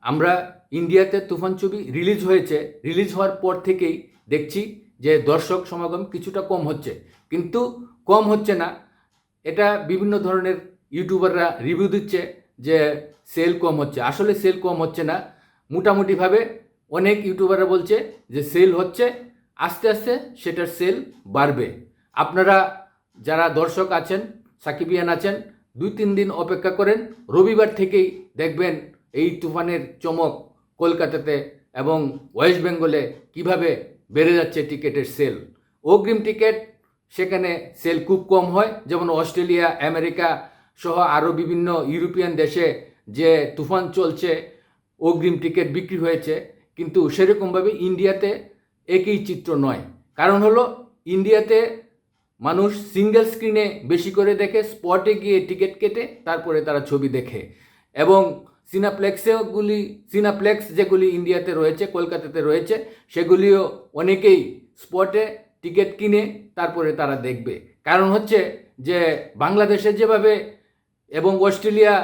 আমরা ইন্ডিয়াতে তুফান ছবি রিলিজ হয়েছে। রিলিজ হওয়ার পর থেকেই দেখছি যে দর্শক সমাগম কিছুটা কম হচ্ছে। কিন্তু কম হচ্ছে না। এটা বিভিন্ন ধরনের ইউটিউবাররা রিভিউ দিচ্ছে যে সেল কম হচ্ছে। আসলে সেল কম হচ্ছে না। মোটামুটিভাবে অনেক ইউটিউবাররা বলছে যে সেল হচ্ছে, আস্তে আস্তে সেটার সেল বাড়বে। আপনারা যারা দর্শক আছেন, সাকিবিয়ান আছেন, দুই তিন দিন অপেক্ষা করেন। রবিবার থেকেই দেখবেন এই তুফানের চমক কলকাতাতে এবং ওয়েস্ট বেঙ্গলে কীভাবে বেড়ে যাচ্ছে টিকিটের সেল? অগ্রিম টিকিট সেখানে সেল খুব কম হয়। যেমন অস্ট্রেলিয়া, আমেরিকা সহ আরও বিভিন্ন ইউরোপিয়ান দেশে যে তুফান চলছে, অগ্রিম টিকিট বিক্রি হয়েছে। কিন্তু সেরকমভাবে ইন্ডিয়াতে একই চিত্র নয়। কারণ হলো, ইন্ডিয়াতে মানুষ সিঙ্গেল স্ক্রিনে বেশি করে দেখে, স্পটে গিয়ে টিকিট কেটে তারপরে তারা ছবি দেখে। এবং সিনাপ্লেক্সেগুলি সিনাপ্লেক্স যেগুলি ইন্ডিয়াতে রয়েছে, কলকাতাতে রয়েছে, সেগুলিও অনেকেই স্পটে টিকিট কিনে তারপরে তারা দেখবে। কারণ হচ্ছে যে বাংলাদেশে যেভাবে এবং অস্ট্রেলিয়া,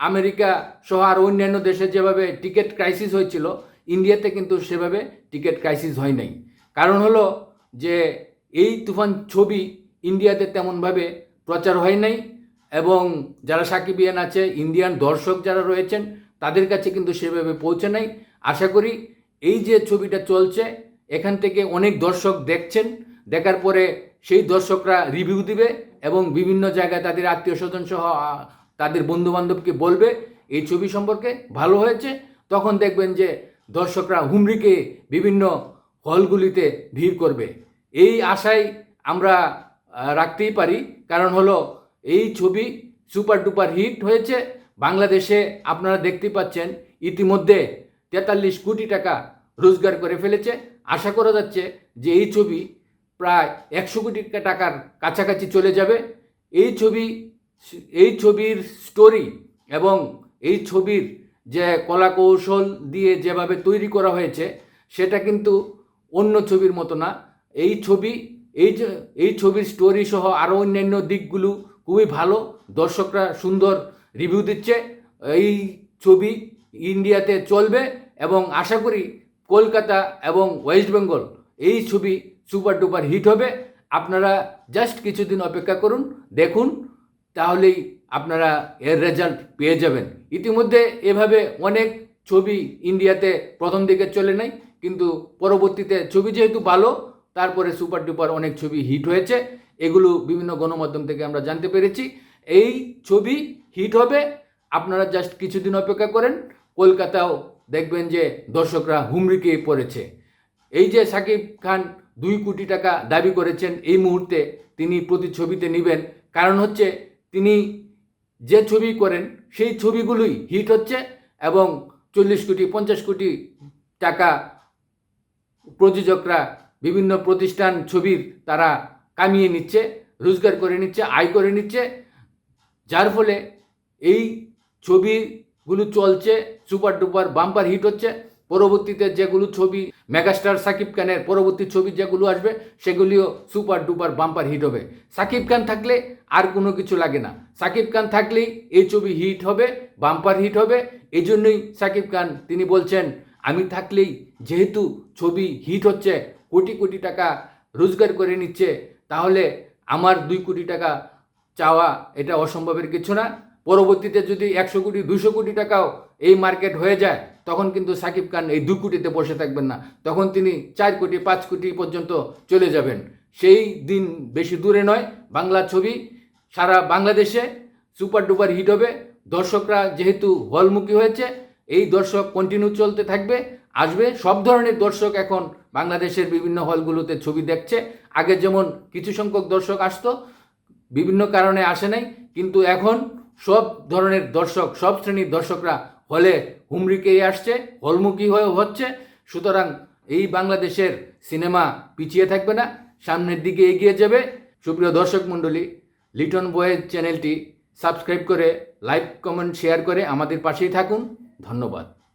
আমেরিকা সহ আর অন্যান্য দেশে যেভাবে টিকিট ক্রাইসিস হয়েছিল, ইন্ডিয়াতে কিন্তু সেভাবে টিকিট ক্রাইসিস হয় নাই। কারণ হলো যে এই তুফান ছবি ইন্ডিয়াতে তেমনভাবে প্রচার হয় নাই এবং যারা সাকিবিয়ান আছে, ইন্ডিয়ান দর্শক যারা রয়েছেন, তাদের কাছে কিন্তু সেভাবে পৌঁছে নাই। আশা করি এই যে ছবিটা চলছে, এখান থেকে অনেক দর্শক দেখছেন। দেখার পরে সেই দর্শকরা রিভিউ দিবে এবং বিভিন্ন জায়গায় তাদের আত্মীয় স্বজন সহ তাদের বন্ধু বান্ধবকে বলবে, এই ছবি সম্পর্কে ভালো হয়েছে। তখন দেখবেন যে দর্শকরা হুমড়িকে বিভিন্ন হলগুলিতে ভিড় করবে। এই আশায় আমরা রাখতেই পারি। কারণ হলো এই ছবি সুপার ডুপার হিট হয়েছে। বাংলাদেশে আপনারা দেখতে পাচ্ছেন, ইতিমধ্যে তেতাল্লিশ কোটি টাকা রোজগার করে ফেলেছে। আশা করা যাচ্ছে যে এই ছবি প্রায় একশো কোটি টাকার কাছাকাছি চলে যাবে। এই ছবি, এই ছবির স্টোরি এবং এই ছবির যে কলা কৌশল দিয়ে যেভাবে তৈরি করা হয়েছে, সেটা কিন্তু অন্য ছবির মতো না। এই ছবি, এই এই ছবির স্টোরি সহ আরও অন্যান্য দিকগুলো খুবই ভালো। দর্শকরা সুন্দর রিভিউ দিচ্ছে। এই ছবি ইন্ডিয়াতে চলবে এবং আশা করি কলকাতা এবং ওয়েস্ট বেঙ্গল এই ছবি সুপার ডুপার হিট হবে। আপনারা জাস্ট কিছুদিন অপেক্ষা করুন, দেখুন, তাহলেই আপনারা এর রেজাল্ট পেয়ে যাবেন। ইতিমধ্যে এভাবে অনেক ছবি ইন্ডিয়াতে প্রথম দিকে চলে নাই, কিন্তু পরবর্তীতে ছবি যেহেতু ভালো, তারপরে সুপার ডুপার অনেক ছবি হিট হয়েছে। এগুলো বিভিন্ন গণমাধ্যম থেকে আমরা জানতে পেরেছি। এই ছবি হিট হবে, আপনারা জাস্ট কিছুদিন অপেক্ষা করেন, কলকাতাও দেখবেন যে দর্শকরা হুমড়িকে পড়েছে। এই যে সাকিব খান দুই কোটি টাকা দাবি করেছেন, এই মুহূর্তে তিনি প্রতি ছবিতে নেবেন। কারণ হচ্ছে তিনি যে ছবি করেন, সেই ছবিগুলোই হিট হচ্ছে এবং চল্লিশ কোটি, পঞ্চাশ কোটি টাকা প্রযোজকরা বিভিন্ন প্রতিষ্ঠান ছবির তারা কামিয়ে নিচ্ছে, রোজগার করে নিচ্ছে, আয় করে নিচ্ছে। যার ফলে এই ছবিগুলো চলছে, সুপার ডুপার বাম্পার হিট হচ্ছে। পরবর্তীতে যেগুলো ছবি, মেগাস্টার সাকিব খানের পরবর্তী ছবি যেগুলো আসবে, সেগুলিও সুপার ডুপার বাম্পার হিট হবে। সাকিব খান থাকলে আর কোনো কিছু লাগে না। সাকিব খান থাকলেই এই ছবি হিট হবে, বাম্পার হিট হবে। এই জন্যই সাকিব খান, তিনি বলছেন, আমি থাকলেই যেহেতু ছবি হিট হচ্ছে, কোটি কোটি টাকা রোজগার করে নিচ্ছে তাহলে আমার দুই কোটি টাকা চাওয়া এটা অসম্ভবের কিছু না। পরবর্তীতে যদি একশো কোটি, দুশো কোটি টাকাও এই মার্কেট হয়ে যায়, তখন কিন্তু সাকিব খান এই দু কোটিতে বসে থাকবেন না। তখন তিনি চার কোটি, পাঁচ কোটি পর্যন্ত চলে যাবেন। সেই দিন বেশি দূরে নয়, বাংলা ছবি সারা বাংলাদেশে সুপার ডুপার হিট হবে। দর্শকরা যেহেতু হলমুখী হয়েছে, এই দর্শক কন্টিনিউ চলতে থাকবে, আসবে। সব ধরনের দর্শক এখন বাংলাদেশের বিভিন্ন হলগুলোতে ছবি দেখছে। আগে যেমন কিছু সংখ্যক দর্শক আসতো, বিভিন্ন কারণে আসে নাই, কিন্তু এখন সব ধরনের দর্শক, সব শ্রেণির দর্শকরা হলে হুমড়িকেই আসছে, হলমুখী হয়ে হচ্ছে। সুতরাং এই বাংলাদেশের সিনেমা পিছিয়ে থাকবে না, সামনের দিকে এগিয়ে যাবে। সুপ্রিয় দর্শক মণ্ডলী, লিটন বয়েজ চ্যানেলটি সাবস্ক্রাইব করে, লাইক, কমেন্ট, শেয়ার করে আমাদের পাশেই থাকুন। ধন্যবাদ।